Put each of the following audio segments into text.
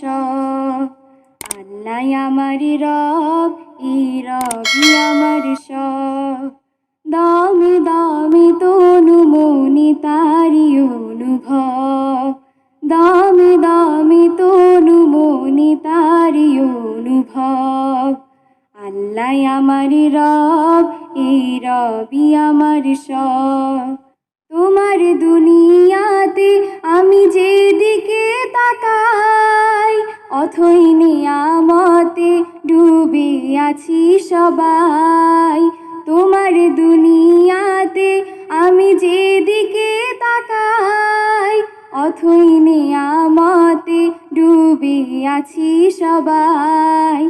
সব, আল্লাহ আমার রব, এই রবি আমার সব। দামি দামি তনু মনি তারি অনুভব। দামি দামি তনু মনি তারি অনুভব। আল্লাহ আমার রব, এই রবি আমার সব। তোমার দুনিয়াতে আমি যেদিকে অথই নিয়ামতে ডুবে আছি সবাই। তোমার দুনিয়াতে আমি যেদিকে তাকাই অথই নিয়ামতে ডুবে আছি সবাই।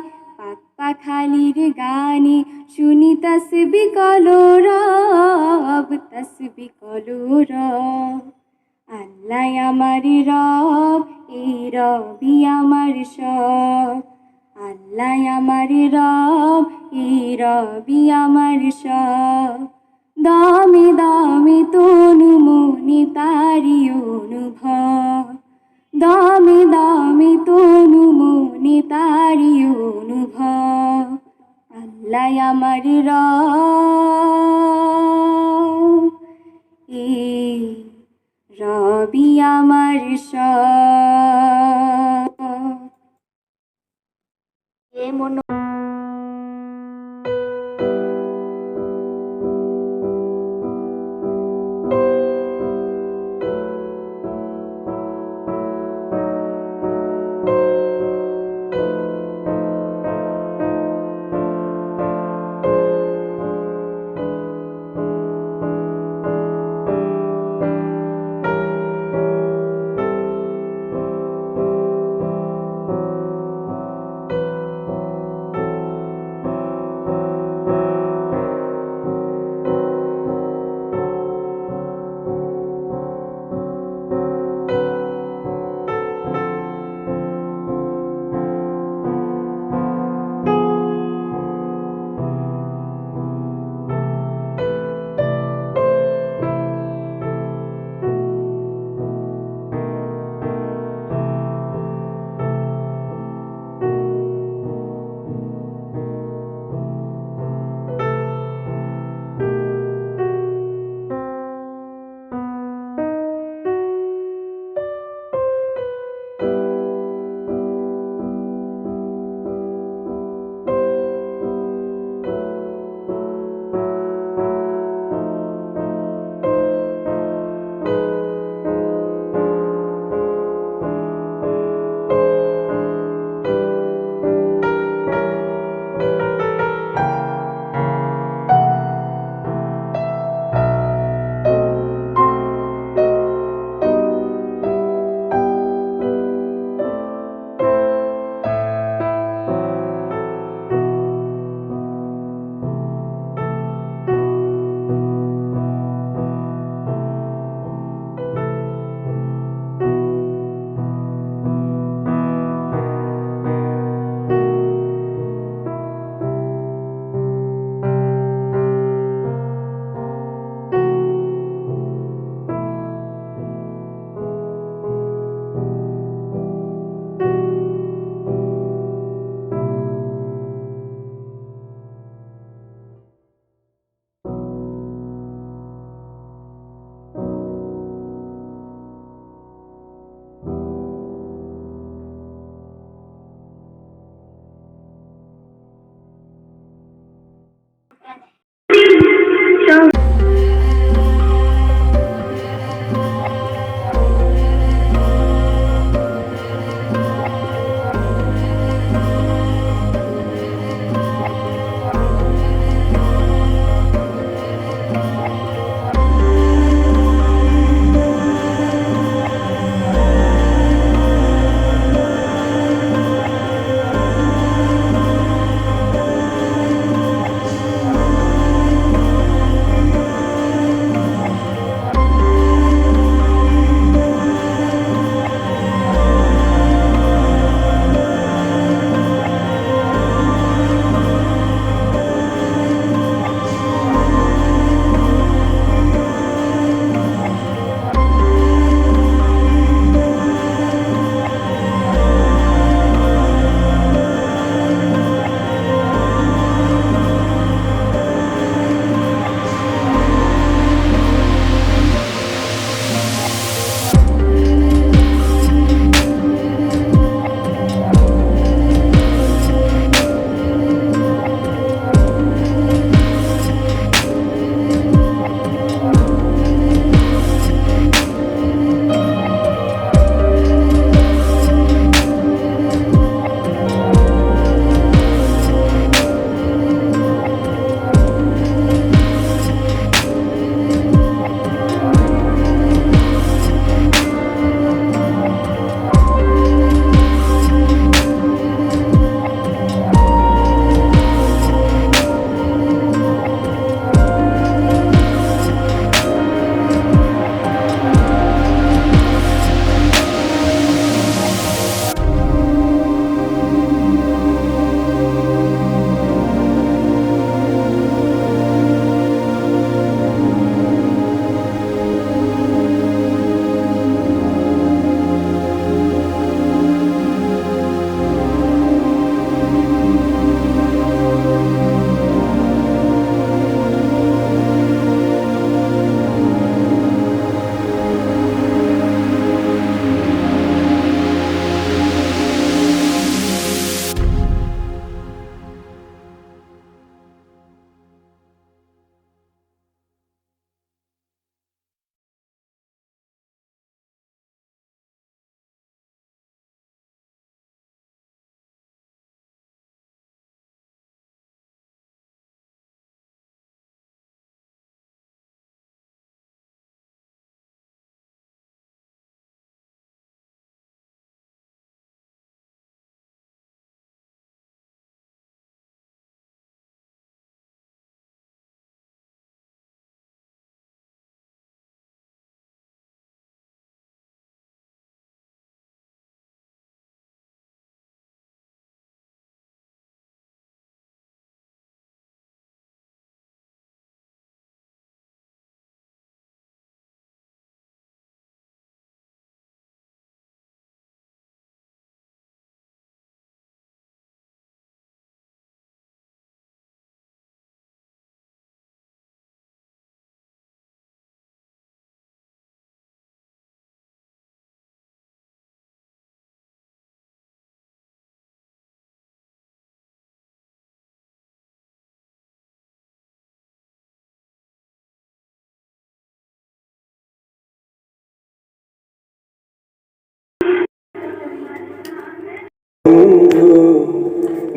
পাখালির গানে শুনি তসবি কলো রব তসবি কলো রব আল্লাহ আমার রব, এই রবি আমার সব। আল্লাহ আমার রব, এই রবি আমার সব। দামি দামি তনু মনি তারি অনুভব। দামি দামি তনু মনি তারি অনুভব। আল্লাহ আমার রব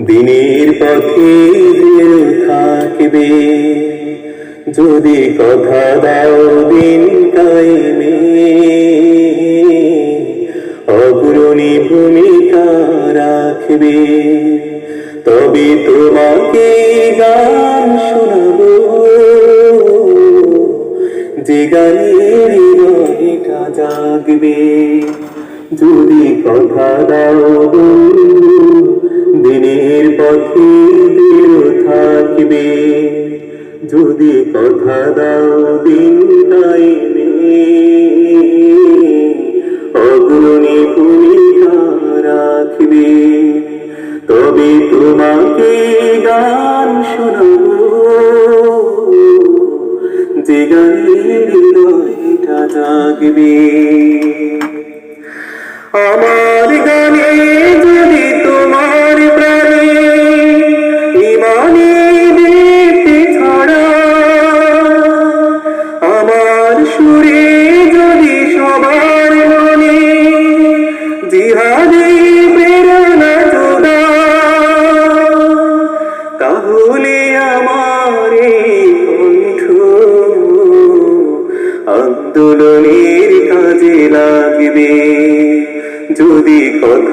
দিনের পথে থাকবে। যদি কথা দাও দিন কায়েমে, অগ্রণী ভূমিকা রাখবে। তবে তোমাকে গান শোনাবো। যে গানের জাগবে যদি কথা দাও দিনের পথে দৃঢ় থাকবে, যদি কথা দাও দিন টাইমে অগ্রণী ভূমিকা রাখবে, তবে তোমাকে গান শোনাবো। যে গানের হৃদয়টা জাগবে। আমার